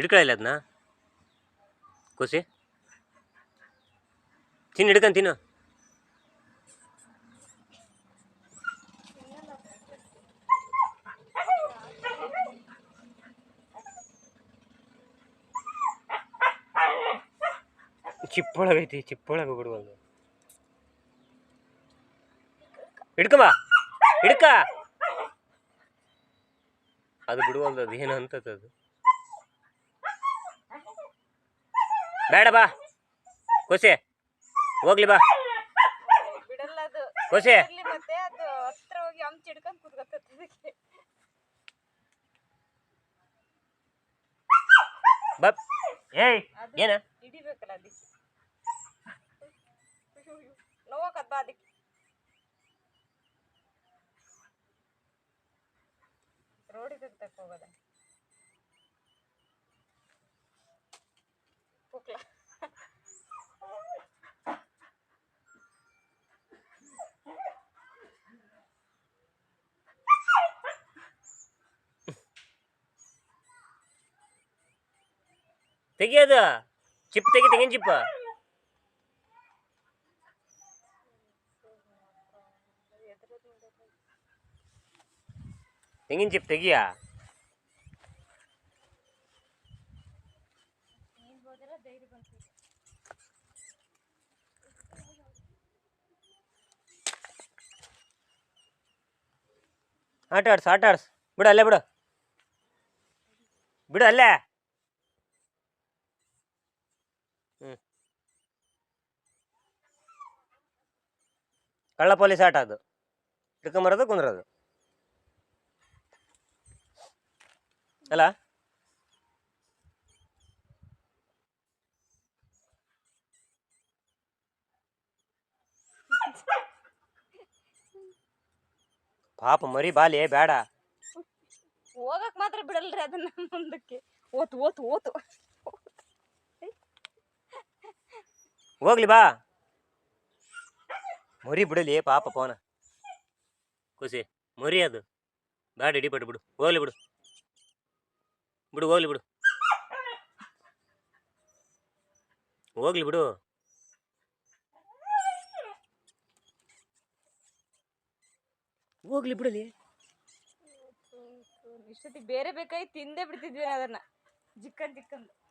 ಹಿಡ್ಕೊಳ್ಳಿಲ್ಲ ಅದನ್ನ? ಕೂಸಿ. ತಿನ್ನು, ಹಿಡ್ಕೊಂಡು ತಿನ್ನು. ಚಿಪ್ಪೊಳಗೈತಿ ಚಿಪ್ಪೊಳಗ ಬಿಡುವಲ್ದು ಹಿಡ್ಕಮ್ಮ ಹಿಡ್ಕ. ಅದು ಬಿಡುವಲ್ದು ಅದು, ಏನು ಅಂತದ್ದು ಅದು ಬೇಡ ಬಾ. ಖುಷಿ ಹೋಗ್ಲಿ ಬಾ. ಬಿಡಲ್ಲ ಅದು ಖುಷಿ ಇರ್ಲಿ ಮತ್ತೆ ಅದು ಹತ್ರ ಹೋಗಿ ಹಂಚ್ ಹಿಡ್ಕೊಂಡ್ ಕುತ್ಕೊತೈತೆ ಅದಕ್ಕೆ. ಬಾ. ಏಯ್ ಏನ? ಹಿಡಿಬೇಕಲ್ಲ ಅದಕ್ಕೆ. ನೋವಾಕತ್ ಬಾ ಅದಕ್ಕೆ. ರೋಡಿಗೆ ತಕ್ಕ ಹೋಗೋದ? ತೆಗಿಯೋದು? ಚಿಪ್ ತೆಗಿ ತೆಗಿನ ಚಿಪ್ಪ. ತೆಂಗಿನ ಚಿಪ್ ತೆಗಿಯಾ? ಆಟ ಆಡ್ಸ್ ಆಟ ಆಡ್ಸ್ ಬಿಡು ಅಲ್ಲೇ ಬಿಡು. ಬಿಡು ಅಲ್ಲೇ. ಕಳ್ಳ ಪೊಲೀಸ್ ಆಟ ಅದು. ಹಿಡ್ಕೊಂಬರೋದು ಕುಂದ್ರೋದು. ಅಲ್ಲ ಪಾಪ ಮರಿ ಬಾಲಿ ಬೇಡ ಹೋಗಕ್ ಮಾತ್ರ ಬಿಡಲ್ರಿ ಅದನ್ನ ಮುಂದಕ್ಕೆ. ಓತು ಓತು ಓತು. ಹೋಗ್ಲಿ ಬಾ. ಮರಿ ಬಿಡಲಿ, ಪಾಪ ಪವನ. ಖುಷಿ ಮರಿ ಅದು. ಬೇಡ ಹಿಡಿಪಟ್ಟು ಬಿಡು. ಹೋಗ್ಲಿ ಬಿಡು. ಬಿಡು, ಹೋಗ್ಲಿ ಬಿಡು. ಹೋಗ್ಲಿ ಬಿಡು. ಹೋಗ್ಲಿ ಬಿಡಲಿ. ಇಷ್ಟೊತ್ತಿಗೆ ಬೇರೆ ಬೇಕಾಗಿ ತಿಂದೇ ಬಿಡ್ತಿದ್ವಿ ಅದನ್ನ. ಜಿಕ್ಕನ್ ಜಿಕ್ಕಂದು